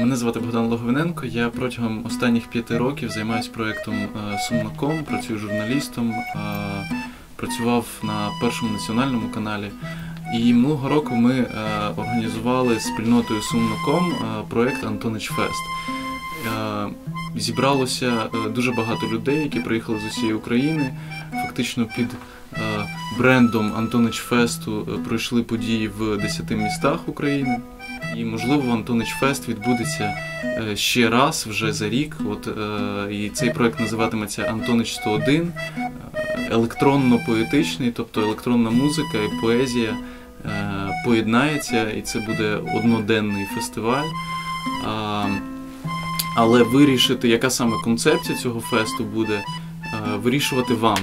Мене звати Богдан Логовиненко. Я протягом останніх п'яти років займаюся проєктом е, Сумнаком, працюю журналістом, е, працював на першому національному каналі. І минулого року ми е, організували спільнотою Сумнаком проєкт Антонич Фест. Зібралося дуже багато людей, які приїхали з усієї України. Фактично під брендом Антонич Фесту пройшли події в 10 містах України. І можливо Антонич Фест відбудеться е, ще раз вже за рік. От е, і цей проект називатиметься Антонич 101, е, електронно-поетичний, тобто електронна музика і поезія поєднається, і це буде одноденний фестиваль. Але вирішити, яка саме концепція цього фесту буде, вирішувати вам.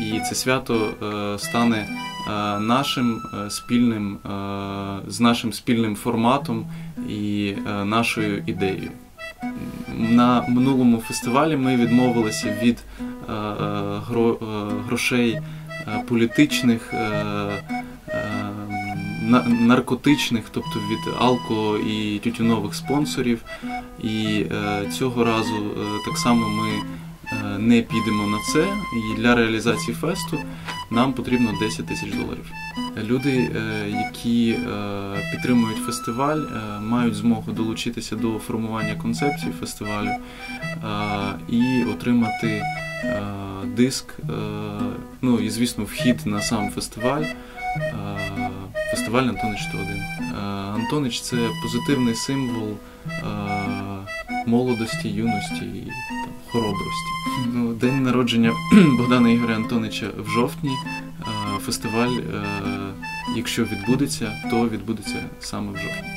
І це свято стане нашим е, спільним, е, з нашим спільним форматом і нашою ідеєю. На минулому фестивалі ми відмовилися від грошей політичних, наркотичних, тобто від алко і тютюнових спонсорів. І цього разу так само ми не підемо на це. І для реалізації фесту нам потрібно 10 тисяч доларів. Люди, е, які е, підтримують фестиваль, е, мають змогу долучитися до формування концепції фестивалю і отримати диск, ну і звісно, вхід на сам фестиваль. Фестиваль Антонич 101. Антонич це позитивний символ молодості, юності і там, хоробрості. Ну, День народження Богдана Ігоря Антонича в жовтні. Фестиваль, якщо відбудеться, то відбудеться саме в жовтні.